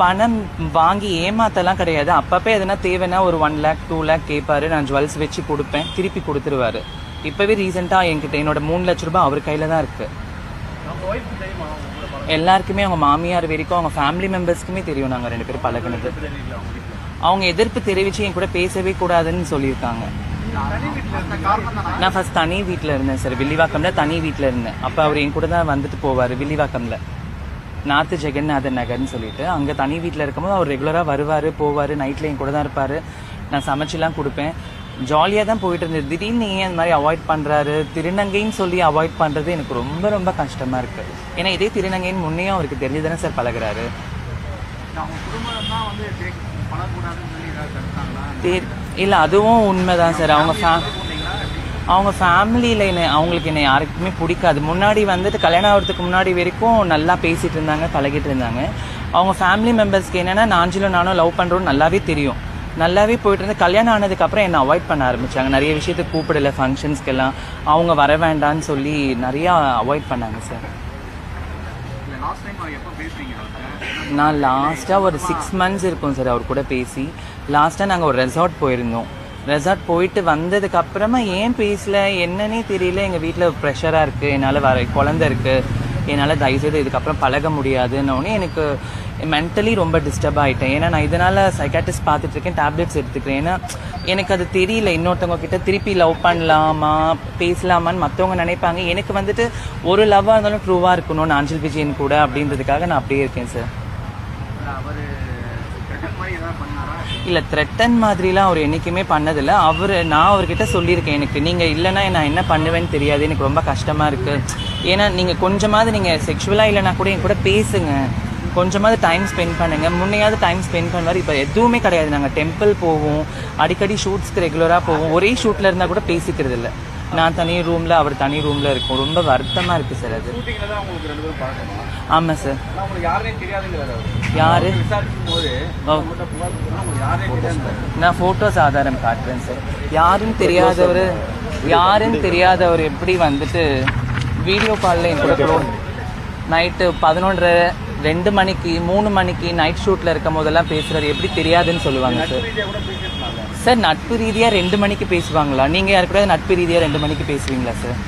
பணம் வாங்கி ஏமாத்தலாம் கிடையாது. அப்பப்போ எதனா தேவைன்னா ஒரு ஒன் லேக் டூ லேக் கேட்பாரு நான் ஜுவல்ஸ் வச்சு கொடுப்பேன். திருப்பி கொடுத்துருவாரு. இப்போவே ரீசெண்டாக என்கிட்ட என்னோட மூணு லட்ச ரூபாய் அவர் கையில் தான் இருக்கு. எல்லாருக்குமே அவங்க மாமியார் வரைக்கும் அவங்க ஃபேமிலி மெம்பர்ஸ்க்குமே தெரியும். நாங்கள் ரெண்டு பேரும் பழகுனது. அவங்க எதிர்ப்பு தெரிவித்து என் கூட பேசவே கூடாதுன்னு சொல்லியிருக்காங்க. நான் ஃபர்ஸ்ட் தனி வீட்டில் இருந்தேன் சார் வில்லிவாக்கம்ல தனி வீட்டில் இருந்தேன். அப்போ அவர் என் கூட தான் வந்துட்டு போவார் வில்லிவாக்கம்ல. நார்த்து ஜெகநாதன் நகர்னு சொல்லிட்டு அங்கே தனி வீட்டில் இருக்கும்போது அவர் ரெகுலராக வருவார் போவார் நைட்டில் என் கூட தான் இருப்பார். நான் சமைச்சுலாம் கொடுப்பேன். ஜாலியாக தான் போயிட்டு இருந்தது. திடீர்னு ஏன் அந்த மாதிரி அவாய்ட் பண்ணுறாரு திருநங்கைன்னு சொல்லி அவாய்ட் பண்ணுறது எனக்கு ரொம்ப ரொம்ப கஷ்டமாக இருக்குது ஏன்னா இதே திருநங்கைன்னு முன்னையும் அவருக்கு தெரிஞ்சு தானே சார் பழகுறாரு. இல்லை அதுவும் உண்மைதான் சார். அவங்க ஃபே அவங்க ஃபேமிலியில் என்ன அவங்களுக்கு என்ன யாருக்குமே பிடிக்காது. முன்னாடி வந்துட்டு கல்யாணம் ஆகிறதுக்கு முன்னாடி வரைக்கும் நல்லா பேசிகிட்டு இருந்தாங்க பழகிட்டு இருந்தாங்க. அவங்க ஃபேமிலி மெம்பர்ஸ்க்கு என்னென்னா நாஞ்சிலும் நானும் லவ் பண்ணுறோன்னு நல்லாவே தெரியும். நல்லாவே போயிட்டு இருந்து கல்யாணம் ஆனதுக்கப்புறம் என்னை அவாய்ட் பண்ண ஆரம்பித்தாங்க நிறைய விஷயத்தை கூப்பிடலை ஃபங்க்ஷன்ஸ்க்கெல்லாம் அவங்க வர வேண்டாம்னு சொல்லி நிறையா அவாய்ட் பண்ணாங்க சார் நான் லாஸ்ட்டாக ஒரு சிக்ஸ் மந்த்ஸ் இருக்கும் சார் அவர் கூட பேசி. லாஸ்ட்டாக நாங்கள் ஒரு ரெசார்ட் போயிருந்தோம். ரெசார்ட் போயிட்டு வந்ததுக்கு அப்புறமா ஏன் பேசல என்னன்னே தெரியல. எங்கள் வீட்டில் ப்ரெஷராக இருக்குது என்னால் வர குழந்த இருக்குது என்னால் தயவுசெய்து இதுக்கப்புறம் பழக முடியாதுன்னொடனே எனக்கு மென்டலி ரொம்ப டிஸ்டர்ப் ஆகிட்டேன் ஏன்னா நான் இதனால் சைக்காட்டிஸ்ட் பார்த்துட்டு இருக்கேன் டேப்லெட்ஸ் எடுத்துக்கிறேன். ஏன்னா எனக்கு அது தெரியல. இன்னொருத்தவங்க கிட்ட திருப்பி லவ் பண்ணலாமா பேசலாமான்னு மற்றவங்க நினைப்பாங்க. எனக்கு வந்துட்டு ஒரு லவ்வாக இருந்தாலும் ட்ரூவாக இருக்கணும். அஞ்சல் விஜயன் கூட அப்படின்றதுக்காக நான் அப்படியே இருக்கேன் சார் அவர் இல்லை த்ரெட்டன் மாதிரிலாம் அவர் என்றைக்குமே பண்ணதில்லை. அவர் நான் அவர்கிட்ட சொல்லியிருக்கேன் எனக்கு. நீங்கள் இல்லைன்னா நான் என்ன பண்ணுவேன்னு தெரியாது. எனக்கு ரொம்ப கஷ்டமாக இருக்குது ஏன்னா நீங்கள் கொஞ்சமாவது நீங்கள் செக்ஷுவலாக இல்லைனா கூட என் கூட பேசுங்க. கொஞ்சமாவது டைம் ஸ்பெண்ட் பண்ணுங்கள் முன்னையாவது டைம் ஸ்பெண்ட் பண்ணுவார். இப்போ எதுவுமே கிடையாது. நாங்கள் டெம்பிள் போவோம். அடிக்கடி ஷூட்ஸ்க்கு ரெகுலராக போவோம். ஒரே ஷூட்டில் இருந்தால் கூட பேசிக்கிறது இல்லை நான் தனி ரூமில் அவர் தனி ரூமில் இருக்கும். ரொம்ப வருத்தமாக இருக்குது சார் அது. ஆமாம் சார். யாரு? நான் ஃபோட்டோஸ் ஆதாரம் காட்டுறேன் சார். யாருன்னு தெரியாதவர் யாருன்னு தெரியாதவர் எப்படி வந்துட்டு வீடியோ காலில் என் கூட நைட்டு பதினொன்றரை ரெண்டு மணிக்கு மூணு மணிக்கு நைட் ஷூட்டில் இருக்கும் போதெல்லாம் பேசுகிறாரு எப்படி தெரியாதுன்னு சொல்லுவாங்க சார். சார் நட்பு ரீதியாக ரெண்டு மணிக்கு பேசுவாங்களா? நீங்கள் யாரு கூட நட்பு ரீதியாக ரெண்டு மணிக்கு பேசுவீங்களா சார்?